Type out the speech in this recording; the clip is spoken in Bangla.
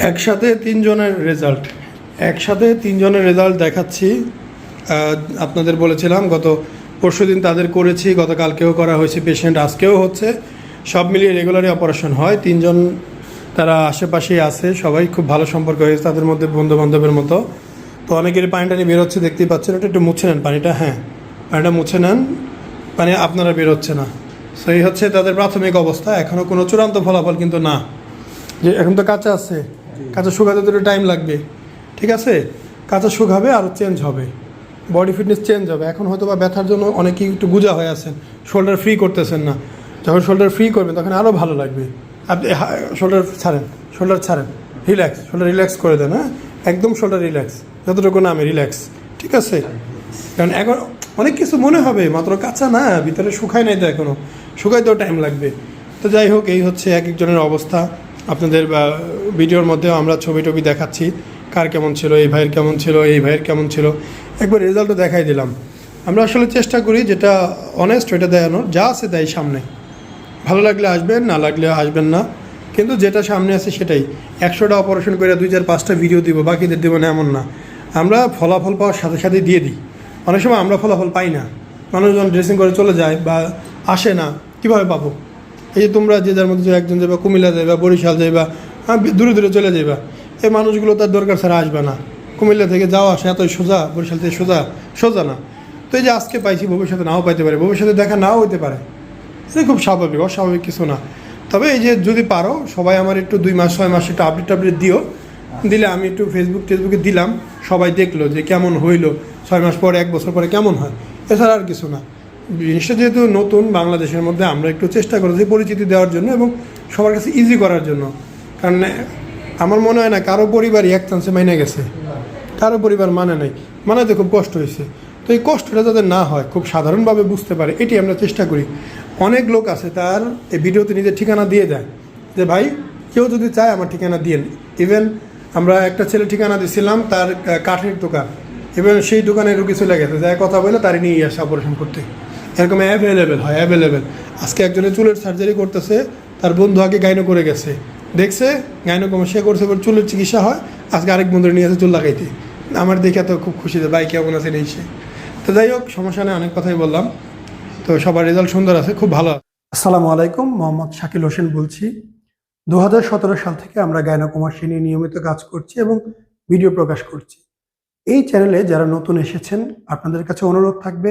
একসাথে তিনজনের রেজাল্ট। একসাথে তিনজনের রেজাল্ট দেখাচ্ছি। আপনাদের বলেছিলাম, গত পরশু দিন তাদের করেছি, গতকালকেও করা হয়েছে পেশেন্ট আজকেও হচ্ছে। সব মিলিয়ে রেগুলারই অপারেশন হয়। তিনজন তারা আশেপাশেই আছে, সবাই খুব ভালো সম্পর্ক হয়েছে তাদের মধ্যে বন্ধু বান্ধবের মতো। তো অনেকেরই পানিটা নিয়ে বেরোচ্ছে দেখতেই পাচ্ছেন ওটা একটু মুছে নেন পানিটা হ্যাঁ। পানিটা মুছে নেন, পানি আপনারা বেরোচ্ছে না। সো এই হচ্ছে তাদের প্রাথমিক অবস্থা। এখনও কোনো চূড়ান্ত ফলাফল কিন্তু না। যে এখন তো কাঁচা আছে। কাঁচা শুকাতে তো টাইম লাগবে, ঠিক আছে? কাঁচা শুকাবে আর চেঞ্জ হবে। বডি ফিটনেস চেঞ্জ হবে। এখন হয়তো বা ব্যথার জন্য অনেকেই একটু গুজা হয়ে আছেন শোল্ডার ফ্রি করতেছেন না। যখন শোল্ডার ফ্রি করবেন, তখন আরও ভালো লাগবে। আপনি শোল্ডার ছাড়েন শোল্ডার ছাড়েন। রিল্যাক্স শোল্ডার রিল্যাক্স করে দেন হ্যাঁ? একদম শোল্ডার রিল্যাক্স যতটুকু নামে রিল্যাক্স ঠিক আছে? কারণ এখন অনেক কিছু মনে হবে, মাত্র কাঁচা না, ভিতরে শুকায় নাই তো এখনও শুকাইতেও টাইম লাগবে। তো যাই হোক, এই হচ্ছে এক একজনের অবস্থা। আপনাদের ভিডিওর মধ্যেও আমরা ছবি টবি দেখাচ্ছি, কার কেমন ছিল, এই ভাইয়ের কেমন ছিল, এই ভাইয়ের কেমন ছিল। একবার রেজাল্টও দেখাই দিলাম। আমরা আসলে চেষ্টা করি যেটা অনেস্ট ওইটা দেখানোর, যা আছে তাই সামনে। ভালো লাগলে আসবেন, না লাগলে আসবেন না। কিন্তু যেটা সামনে আছে সেটাই। একশোটা অপারেশন করে দুই চার পাঁচটা ভিডিও দিব, বাকিদের দেবো না এমন না। আমরা ফলাফল পাওয়ার সাথে সাথে দিয়ে দিই। অনেক সময় আমরা ফলাফল পাই না। মানুষজন ড্রেসিং করে চলে যায় বা আসে না, কীভাবে পাবো? এই যে তোমরা যে যার মধ্যে একজন যাবা কুমিল্লা যাইবা বরিশাল যাইবা হ্যাঁ, দূরে দূরে চলে যাইবা এই মানুষগুলো তার দরকার ছাড়া আসবে না। কুমিল্লা থেকে যাওয়া আসে এতই সোজা বরিশাল থেকে সোজা সোজা না। তো এই যে আজকে পাইছি ভবিষ্যতে নাও পাইতে পারে ভবিষ্যতে দেখা নাও হইতে পারে। এটা খুব স্বাভাবিক অস্বাভাবিক কিছু না। তবে এই যে যদি পারো সবাই আমার একটু দুই মাস ছয় মাস একটু আপডেট টাপডেট দিও। দিলে আমি একটু ফেসবুক টেসবুকে দিলাম সবাই দেখল যে কেমন হইল ছয় মাস পরে এক বছর পরে কেমন হয়। এছাড়া আর কিছু না। জিনিসটা যেহেতু নতুন বাংলাদেশের মধ্যে, আমরা একটু চেষ্টা করেছি পরিচিতি দেওয়ার জন্য এবং সবার কাছে ইজি করার জন্য। কারণ আমার মনে হয় না কারও পরিবারই এক চান্সে মাইনে গেছে। কারও পরিবার মানে নাই। মানাতে খুব কষ্ট হয়েছে। তো এই কষ্টটা যাতে না হয়, খুব সাধারণভাবে বুঝতে পারে এটি আমরা চেষ্টা করি। অনেক লোক আছে, তার এই ভিডিওতে নিজের ঠিকানা দিয়ে দেয়। যে, ভাই, কেউ যদি চায় আমার ঠিকানা দিয়ে ইভেন আমরা একটা ছেলে ঠিকানা দিয়েছিলাম, তার কাঠের দোকান। ইভেন সেই দোকানে রুগী চলে গেছে, যাই কথা বলে তারই নিয়ে আসে অপারেশন করতে। এরকম অ্যাভেলেবেল হয় অ্যাভেলেবেল আজকে একজনের চুলের সার্জারি করতেছে, তার বন্ধু আগে গাইনো করে গেছে। দেখছে গাইনো কমে, সে করছে চুলের চিকিৎসা হয়, আজকে আরেক বন্ধুরে নিয়ে আসে চুল লাগাইতে। আমার দেখে তো খুব খুশি যে, ভাই, কেমন আছে এই সে? তো যাই হোক, সমস্যা নেই, অনেক কথাই বললাম। তো সবার রেজাল্ট সুন্দর আছে, খুব ভালো। আসসালামু আলাইকুম, মোহাম্মদ শাকিল হোসেন বলছি। দু হাজার সতেরো সাল থেকে আমরা গায়নাকুমাসী নিয়ে নিয়মিত কাজ করছি এবং ভিডিও প্রকাশ করছি। এই চ্যানেলে যারা নতুন এসেছেন, আপনাদের কাছে অনুরোধ থাকবে